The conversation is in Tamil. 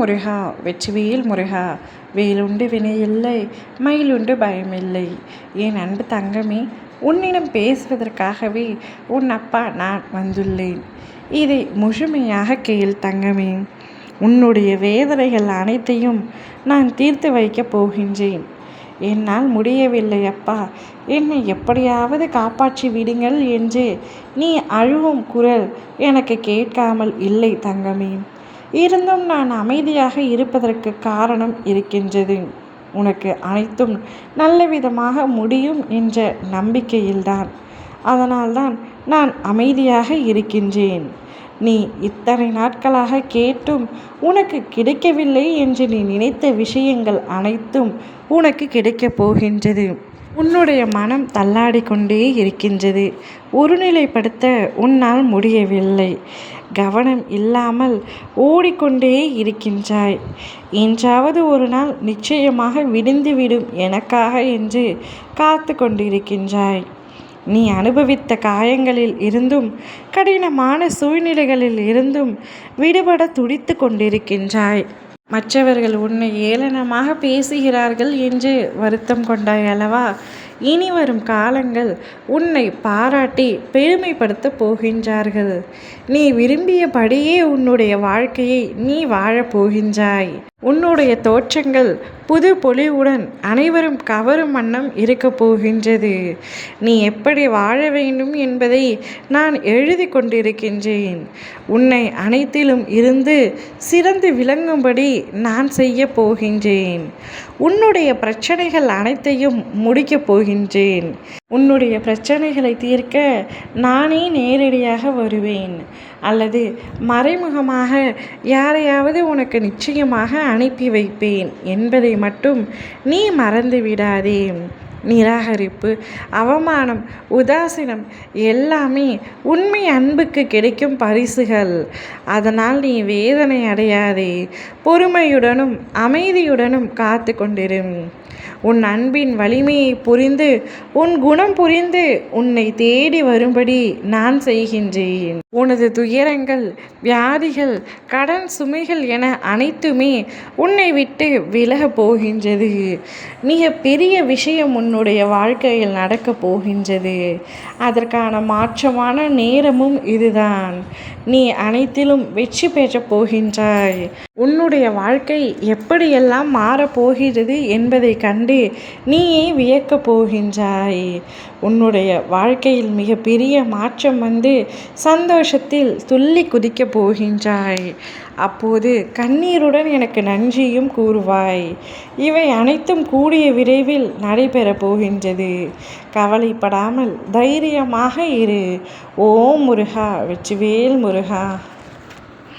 முருகா வெற்றிவேல் முருகா வேலுண்டு வினையில்லை மயிலுண்டு பயமில்லை என் அன்பு தங்கமே உன்னிடம் பேசுவதற்காகவே உன் அப்பா நான் வந்துள்ளேன். இதை முழுமையாக கேள் தங்கமே. உன்னுடைய வேதனைகள் அனைத்தையும் நான் தீர்த்து வைக்கப் போகின்றேன். என்னால் முடியவில்லை அப்பா. என்னை எப்படியாவது காப்பாற்றி விடுங்கள் என்று நீ அழுவும் குரல் எனக்கு கேட்காமல் இல்லை தங்கமே. இருந்தும் நான் அமைதியாக இருப்பதற்கு காரணம் இருக்கின்றது. உனக்கு அனைத்தும் நல்ல விதமாக முடியும் என்ற நம்பிக்கையில்தான். அதனால்தான் நான் அமைதியாக இருக்கின்றேன். நீ இத்தனை நாட்களாக கேட்டும் உனக்கு கிடைக்கவில்லை என்று நீ நினைத்த விஷயங்கள் அனைத்தும் உனக்கு கிடைக்கப் போகின்றது. உன்னுடைய மனம் தள்ளாடி கொண்டே இருக்கின்றது. ஒருநிலைப்படுத்த உன்னால் முடியவில்லை. கவனம் இல்லாமல் ஓடிக்கொண்டே இருக்கின்றாய். என்றாவது ஒரு நாள் நிச்சயமாக விடிந்துவிடும் எனக்காக என்று காத்து கொண்டிருக்கின்றாய் நீ அனுபவித்த காயங்களில் இருந்தும் கடினமான சூழ்நிலைகளில் இருந்தும் விடுபட துடித்து கொண்டிருக்கின்றாய் மற்றவர்கள் உன்னை ஏளனமாக பேசுகிறார்கள் என்று வருத்தம் கொண்டாய் அல்லவா? இனி வரும் காலங்கள் உன்னை பாராட்டி பெருமைப்படுத்தப் போகின்றார்கள். நீ விரும்பியபடியே உன்னுடைய வாழ்க்கையை நீ வாழப் போகின்றாய். உன்னுடைய தோற்றங்கள் புது பொலிவுடன் அனைவரும் கவரும் வண்ணம் இருக்கப் போகின்றது. நீ எப்படி வாழ வேண்டும் என்பதை நான் எழுதி கொண்டிருக்கின்றேன். உன்னை அனைத்திலும் இருந்து சிறந்து விளங்கும்படி நான் செய்ய போகின்றேன். உன்னுடைய பிரச்சனைகள் அனைத்தையும் முடிக்கப் போகின்றேன். உன்னுடைய பிரச்சனைகளை தீர்க்க நானே நேரடியாக வருவேன். அல்லது மறைமுகமாக யாரையாவது உனக்கு நிச்சயமாக அனுப்பி வைப்பேன் என்பதை மட்டும் நீ மறந்து விடாதே. நிராகரிப்பு அவமானம் உதாசீனம் எல்லாமே உண்மை அன்புக்கு கிடைக்கும் பரிசுகள். அதனால் நீ வேதனை அடையாதே. பொறுமையுடனும் அமைதியுடனும் காத்து கொண்டிரும் உன் அன்பின் வலிமையை புரிந்து உன் குணம் புரிந்து உன்னை தேடி வரும்படி நான் செய்கின்றேன். உனது துயரங்கள் வியாதிகள் கடன் சுமைகள் என அனைத்துமே உன்னை விட்டு விலகப் போகின்றது. மிக பெரிய விஷயம் உன்னுடைய வாழ்க்கையில் நடக்கப் போகின்றது. அதற்கான மாற்றமான நேரமும் இதுதான். நீ அனைத்திலும் வெற்றி பெறப் போகின்றாய். உன்னுடைய வாழ்க்கை எப்படியெல்லாம் மாறப்போகிறது என்பதை கண்டு நீயே வியக்கப் போகின்றாய். உன்னுடைய வாழ்க்கையில் மிகப்பெரிய மாற்றம் வந்து சந்தோஷத்தில் துள்ளி குதிக்கப் போகின்றாய். அப்போது கண்ணீருடன் எனக்கு நன்றியும் கூறுவாய். இவை அனைத்தும் கூடிய விரைவில் நடைபெறப் போகின்றது. கவலைப்படாமல் தைரியமாக இரு. ஓம் முருகா வெற்றிவேல் முருகா.